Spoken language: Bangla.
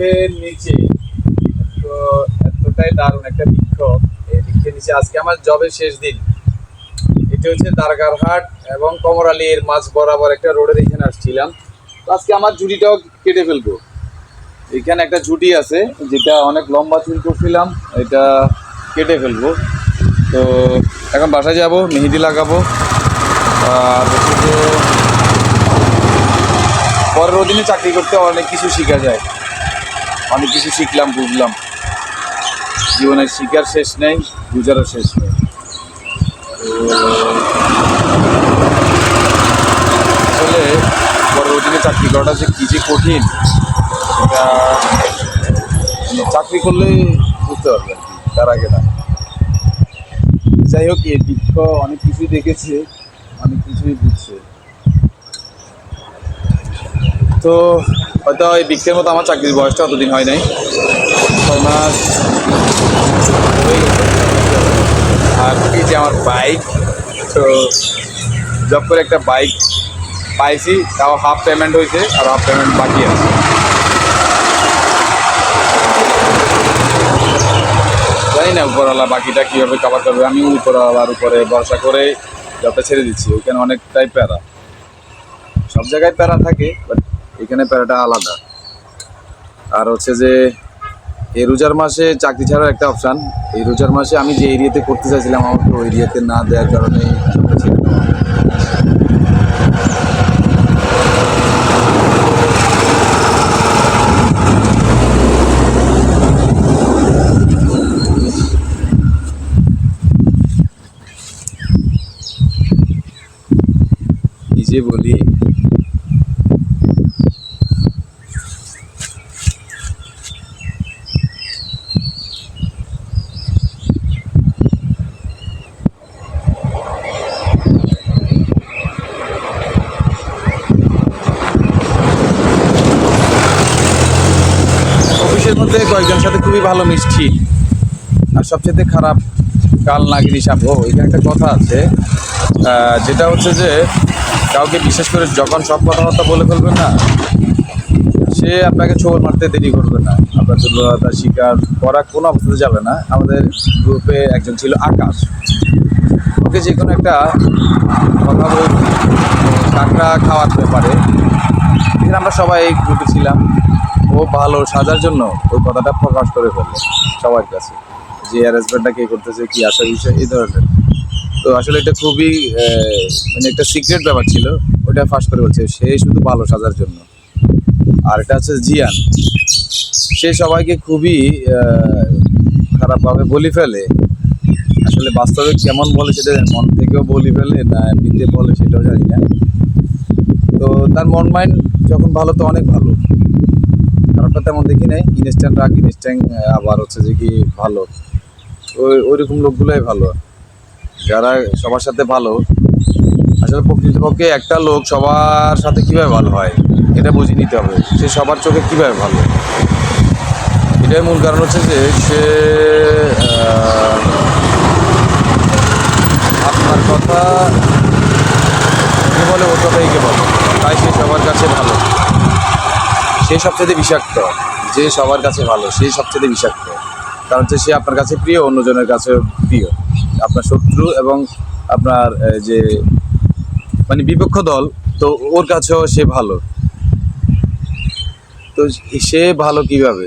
বৃক্ষের নিচে। এতটাই দারুণ একটা বৃক্ষ এই বৃক্ষের নিচে। আজকে আমার জবের শেষ দিন। এটা হচ্ছে দারগারহাট এবং কমরালির মাঝ বরাবর একটা রোডের এখানে আসছিলাম। তো আজকে আমার ঝুড়িটাও কেটে ফেলব। এখানে একটা ঝুটি আছে, যেটা অনেক লম্বা চুল করছিলাম, এটা কেটে ফেলব। তো এখন বাসায় যাব, মেহেদি লাগাবো। আর পরের অধীনে চাকরি করতে অনেক কিছু শেখা যায়। অনেক কিছু শিখলাম, বুঝলাম। জীবনে শিকার শেষ নেই, বুঝারও শেষ নেই। আসলে অধীনে চাকরি করাটা যে কী যে কঠিন, সেটা মানে চাকরি করলে বুঝতে পারবেন, তার আগে না। যাই হোক, এই বৃক্ষ অনেক কিছুই দেখেছে, অনেক কিছুই বুঝছে। তো হয়তো এই বৃক্ষের মতো আমার চাকরির বয়সটা অতদিন হয় নাই। ছয় মাস আর এই যে আমার বাইক তো জব করে একটা বাইক পাইছি, তাও হাফ পেমেন্ট হয়েছে আর হাফ পেমেন্ট বাকি আছে। জানি না উপরওয়ালা বাকিটা কীভাবে কভার করবে। আমি উপরওয়ালার উপরে ভরসা করে জবটা ছেড়ে দিচ্ছি। ওইখানে অনেকটাই প্যারা। সব জায়গায় প্যারা থাকে বাট এখানে প্যারাটা আলাদা। আর হচ্ছে যে, এই রোজার মাসে চাকরি ছাড়ার একটা অপশান এই রোজার মাসে আমি যে এরিয়াতে করতে চাইছিলাম আমাকে ওই এরিয়াতে না দেওয়ার কারণে যে বলি অফিসের মধ্যে কয়েকজনের সাথে খুবই ভালো মিষ্টি। আর সবচেয়ে খারাপ কাল নাগিনী সাপ, ও, এখানে একটা কথা আছে। যেটা হচ্ছে যে, কাউকে বিশেষ করে যখন সব কথাবার্তা বলে ফেলবেন না, সে আপনাকে ছবল মারতে দেরি করবে না। আপনার দুর্বলতা শিকার করা কোনো অবস্থাতে যাবে না। আমাদের গ্রুপে একজন ছিল আকাশ। ওকে যে কোনো একটা কথা বল কাঁকড়া খাওয়ার ব্যাপারে এখানে আমরা সবাই গ্রুপে ছিলাম। ও ভালো সাজার জন্য ওই কথাটা প্রকাশ করে ফেলল সবার কাছে। যে অ্যারেঞ্জমেন্টটা কে করতেছে, কি আসার বিষয় এই ধরনের। তো আসলে এটা খুবই মানে একটা সিক্রেট ব্যাপার ছিল। ওটা ফাঁস করে বলছে, সে শুধু ভালো সাজার জন্য। আর এটা হচ্ছে জিয়ান। সে সবাইকে খুবই খারাপভাবে বলি ফেলে। আসলে বাস্তবে কেমন বলে সেটা মন থেকেও বলি ফেলে, না এমনিতে বলে সেটাও জানি না। তো তার মন মাইন্ড যখন ভালো তো অনেক ভালো। খারাপটা তেমন দেখি নাই। ইনস্ট্যান্ট রাগ ইনস্ট্যান্ট আবার হচ্ছে যে কি ভালো। ওই, ওইরকম লোকগুলোই ভালো। যারা সবার সাথে ভালো, আসলে প্রকৃতপক্ষে একটা লোক সবার সাথে কীভাবে ভালো হয়, এটা বুঝে নিতে হবে। সে সবার চোখে কীভাবে ভালো? এটাই মূল কারণ হচ্ছে যে সে আপনার কথা যে বলে ওর কথাই কে বলে তাই সে সবার কাছে ভালো সে সবচেয়ে বিষাক্ত, যে সবার কাছে ভালো, সে সবচেয়ে বিষাক্ত। কারণ হচ্ছে সে আপনার কাছে প্রিয়, অন্যজনের কাছে প্রিয়। আপনার শত্রু এবং আপনার যে মানে বিপক্ষ দল, তো ওর কাছেও সে ভালো। তো সে ভালো কীভাবে?